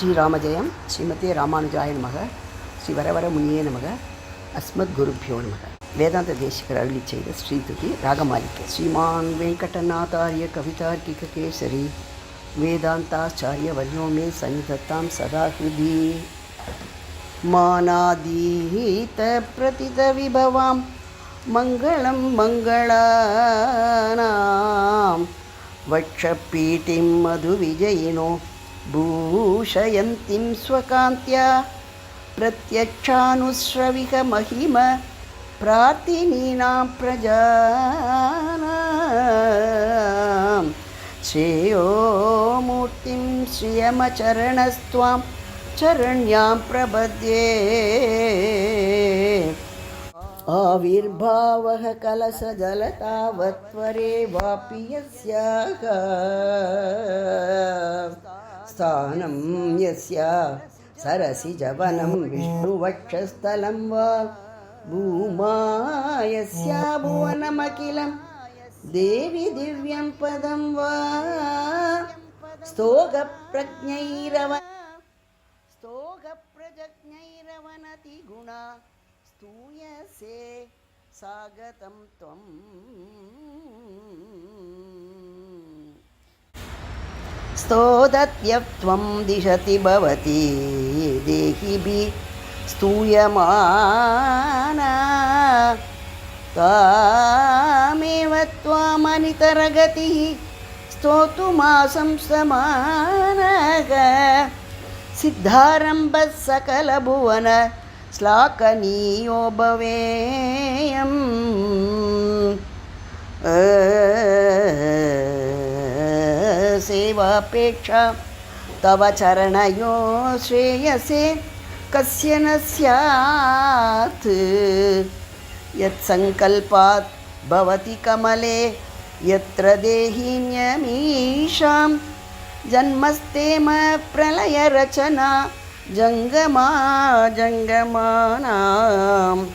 ஸ்ரீராமஜெயம் ஸ்ரீமதே ராமானுஜாய நமக ஸ்ரீ வரவர முனியே நமக அஸ்மத் குருப்பியோ நமக. வேதாந்த தேசிகர் அருளி செய்த ஸ்ரீதுதி ராகமாலிக்கை ஸ்ரீமான் வெங்கடநாதாரிய கவிதார்க்கிக கேசரி வேதாந்தாச்சாரிய வல்யோமே சன்னிதத்தாம் சதா மானாதீத பிரதித விபவாம் மங்களம் மங்களானாம். வட்சப்பீட்டிம் மது விஜயினோ भूषयन्तीं स्वकान्त्या प्रत्यक्षानुश्रविकमहिम प्रार्थिनीनां प्रजानां श्रेयो मूर्तिं श्रियमचरणस्त्वां चरण्यां प्रपद्ये आविर्भावः कलशजलतावत्वरे वापि यस्याः स्थानं यस्य सरसिजवनं विष्णुवक्षस्थलं वा भूमा यस्या भुवनमखिलं देवि दिव्यं पदं वा स्तोकप्रज्ञैरव स्तोकप्रजज्ञैरवनति गुणा स्तूयसे सागतं त्वम् स्तोदत्यत्वं दिशति भवति देहिभिः स्तूयमाना तामेव त्वामनितरगतिः स्तोतुमासं समानः सिद्धारम्भः सकलभुवन श्लाघनीयो भवेयम् सेवापेक्षा। तव चरणयो श्रेयसे, कस्य न स्यात्। यत्सङ्कल्पात् भवति कमले, यत्र देहिन्यमीषां जन्मस्तेम प्रलयरचना, जङ्गमा जङ्गमानां।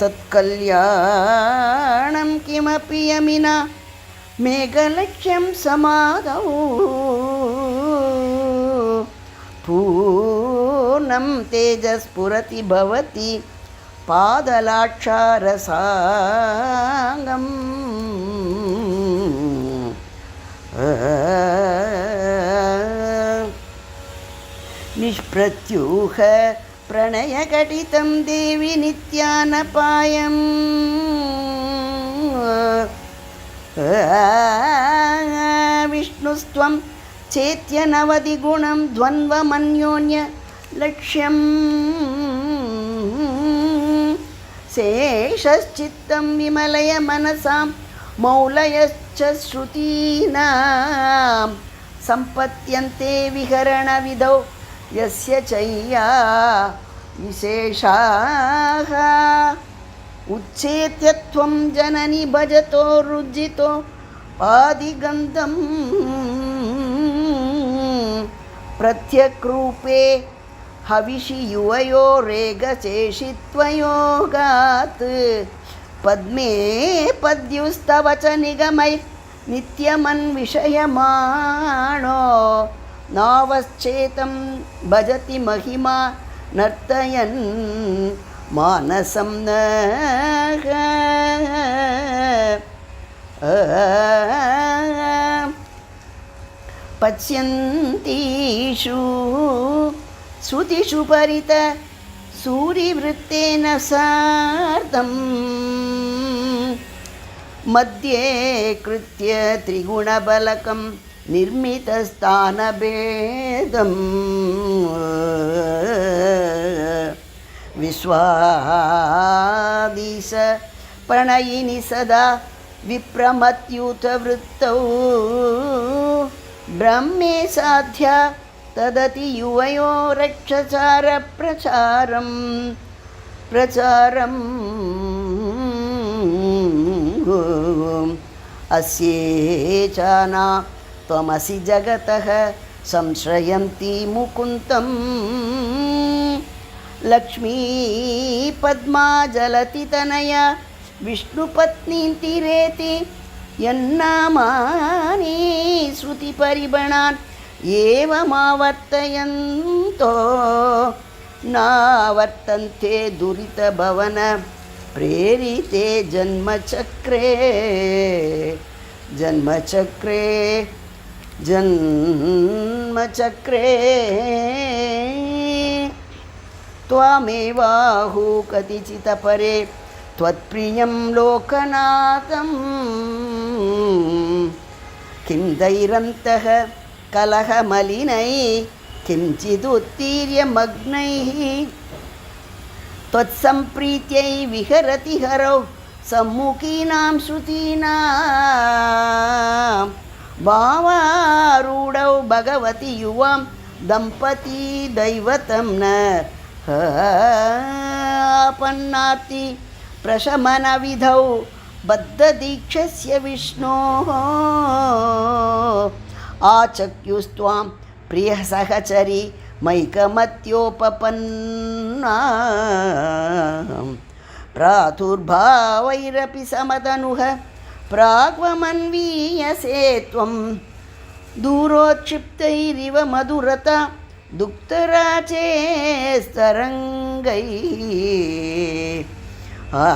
तत्कल्याणं किमपि यमिना। मेघलक्ष्यं समादौ पूर्णं तेजस्फुरति भवति पादलाक्षारसाङ्गम् निष्प्रत्यूह प्रणयघटितं देवि नित्यानपायम् विष्णुस्त्वं चेत्यनवधिगुणं द्वन्द्वमन्योन्य लक्ष्यम् शेषश्चित्तं विमलय मनसां मौलयश्च श्रुतीनां सम्पद्यन्ते विहरणविधौ यस्य चय्या विशेषाः उच्चेत्य त्वं जननि भजतो रुज्जितो पादिगन्धं प्रत्यक्रूपे हविषि युवयो रेगशेषित्वयोगात् पद्मे पद्युस्तव च निगमै नित्यमन्विषयमाणो नावश्चेतं भजति महिमा नर्तयन् മാനസം പശ്യന്തീഷു ശ്രുതിഷു പരിത സൂര്യവൃത്തേന സാർദ്ധം. മധ്യേ കൃത്യ ത്രിഗുണബലകം നിർമ്മിതസ്ഥാനഭേദം. विश्वादिश प्रणयिनि सदा विप्रमत्युतवृत्तौ ब्रह्मे साध्या तदति युवयो रक्षचारप्रचारं प्रचारम् अस्येचाना त्वमसि जगतः संश्रयन्ती मुकुन्दम् लक्ष्मी पद्मा जलति तनया विष्णुपत्नीन्तिरेति यन्नामानि श्रुतिपरिबणान् एवमावर्तयन्तो नावर्तन्ते दुरितभवन प्रेरिते जन्मचक्रे जन्मचक्रे जन्मचक्रे त्वामेवाहु कतिचितपरे त्वत्प्रियं लोकनाथम् किं दैरन्तः कलहमलिनै किञ्चिदुत्तीर्य मग्नैः त्वत्सम्प्रीत्यै विहरति हरौ सम्मुखीनां श्रुतीनां भावारूढौ भगवति युवां दम्पती दैवतं न आपन्नार्ति प्रशमनविधौ बद्धदीक्षस्य विष्णोः। आचक्युस्त्वां प्रियः सहचरी मैकमत्योपपन्ना। प्रादुर्भावैरपि समदनुः प्राग्वमन्वीयसे त्वं मधुरता दुक्तराचेस्तरङ्गैः आ।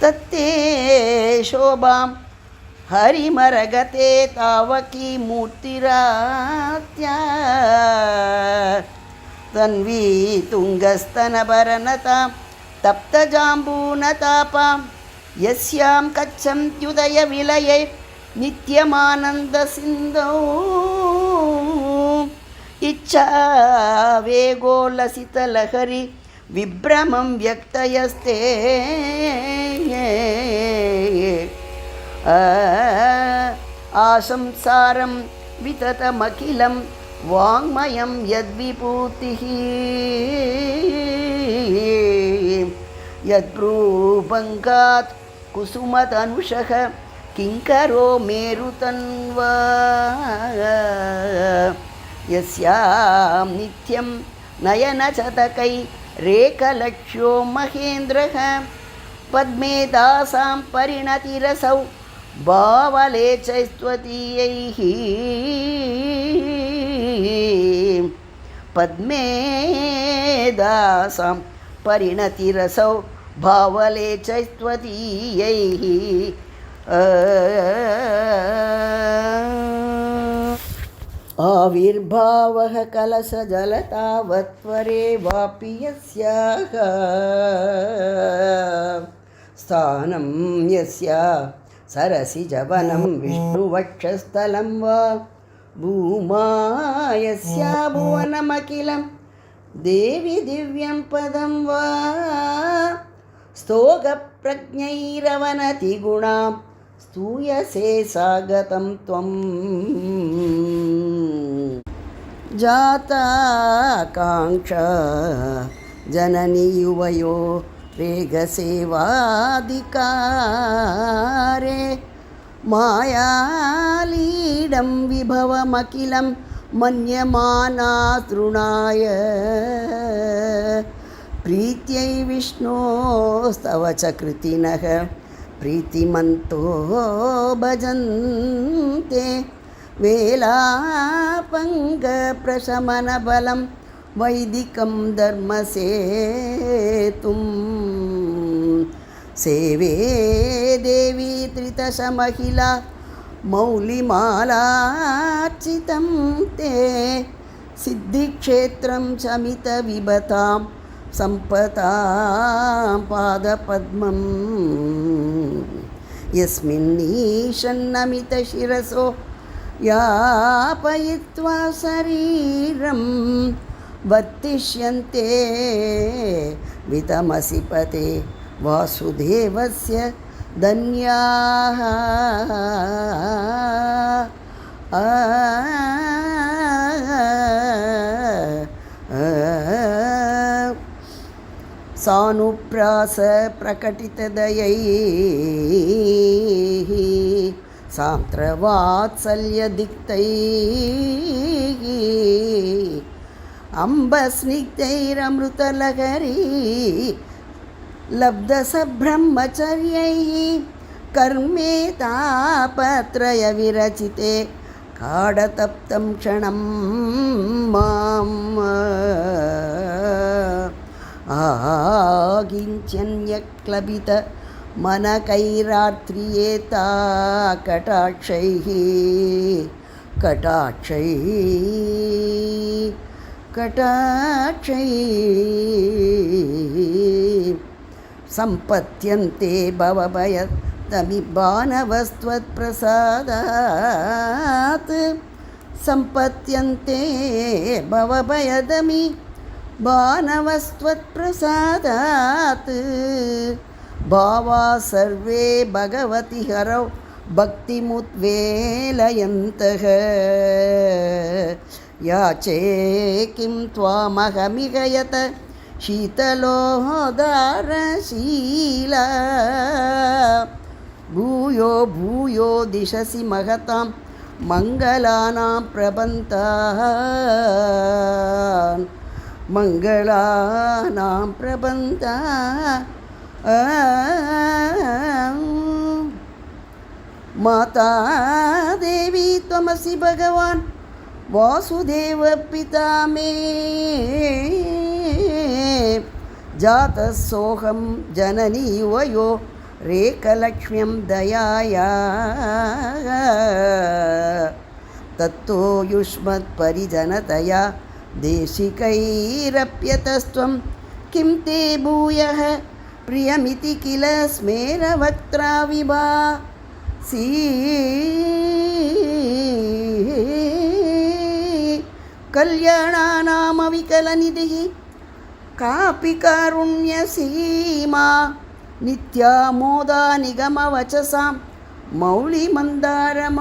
तत्ते शोभां हरिमरगते तावकी मूर्तिरात्या। तन्वी तुङ्गस्तनभरनतां तप्तजाम्बूनतापां यस्यां कच्छन्त्युदयविलये நித்யமானந்த சிந்தோ இச்சா வேகோலசிதலஹரி விப்ரமம் வியக்தயஸ்தே. ஆசம்சாரம் விததமகிலம் வாங்மயம் யத்விபூதி யத்ரூபங்காத் குசுமதனுஷக किङ्करो मेरुतन्वा यस्यां नित्यं नयनचतकै रेखलक्ष्यो महेन्द्रः पद्मे दासां परिणतिरसौ भावलेचैस्त्वतीयैः पद्मे दासां परिणतिरसौ भावलेचैस्त्वतीयैः आविर्भावः कलशजलतावत्वरे वापि यस्याः स्थानं यस्य सरसिजवनं विष्णुवक्षस्थलं वा भूमा यस्या भुवनमखिलं देवि दिव्यं पदं वा स्तोकप्रज्ञैरवनतिगुणां स्तूयसे सागतं त्वम् जाताकाङ्क्षा जननी युवयो रेगसेवाधिकारे मायालीडं विभवमखिलं मन्यमाना तृणाय प्रीत्यै विष्णोस्तव च कृतिनः। प्रीतिमन्तो भजन्ते वेलापङ्गप्रशमनबलं वैदिकं धर्मसेतुं सेवे देवी त्रितशमहिला मौलिमालार्चितं ते सिद्धिक्षेत्रं शमितविभतां सम्पतां पादपद्मं। यस्मिन्नीषन्नमितशिरसो यापयित्वा शरीरं वत्तिष्यन्ते वितमसिपते वासुदेवस्य धन्याः। आ சானுப்பிராச பிரகட்டிதயை சாந்திரவாத்சல்யதிக்தை அம்பஸ்னிக்தைரமிருதலகரி லப்தசபிரம்மச்சர்யை கர்மே தாபத்ரய விரச்சிதே காடதப்தம் க்ஷணம் மாம். आगिञ्चन्यक्लबित मनकैरात्रियेता कटाक्षैः कटाक्षैः कटाक्षैः सम्पद्यन्ते भवभयदमिबाणवस्त्वत्प्रसादात् सम्पद्यन्ते भवभयदमि बाणवस्त्वत्प्रसादात् भावा सर्वे भगवति हरौ भक्तिमुद्वेलयन्तः याचे किं त्वामहमिह यत शीतलोदारशीला भूयो भूयो दिशसि महतां मङ्गलानां प्रबन्तान् मङ्गलानां प्रबन्ता माता देवी त्वमसि भगवान् वासुदेवपिता मे जातः सोऽहं जननी वयो रेकलक्ष्म्यं दयाया तत्तो युष्मत्परिजनतया देशिकैरप्यतस्त्वं किं ते भूयः प्रियमिति किल स्मेरवक्त्रा विभा सी कल्याणानामविकलनिधिः कापि कारुण्यसीमा नित्या मोदा निगमवचसां मौलिमन्दारमाला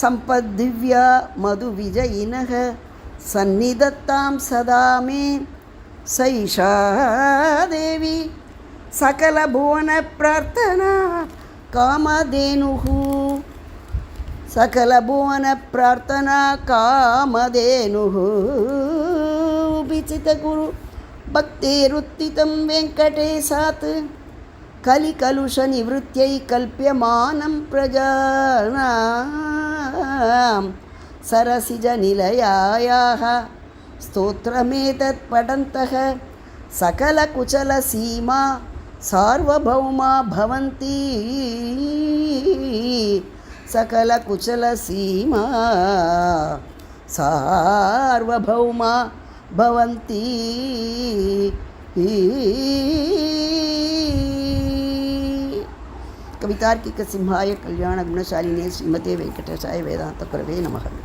सम्पद्दिव्या मधुविजयिनः सन्निधत्तां सदा मे सैषा देवी सकलभुवनप्रार्थना कामधेनुः सकलभुवनप्रार्थना कामधेनुः विचितगुरु भक्तेरुत्थितं वेङ्कटेशात् कलिकलुषनिवृत्त्यै कल्प्यमानं प्रजानां सरसिजनिलयायाः स्तोत्रमेतत् पठन्तः सकलकुचलसीमा सार्वभौमा भवन्ति। सकलकुचलसीमा सार्वभौमा भवन्ति। கவிதார்க்கிக சிம்ஹாய கல்யாண குணசாலினே ஸ்ரீமதே வெங்கடேசாய வேதாந்த குரவே நமகம்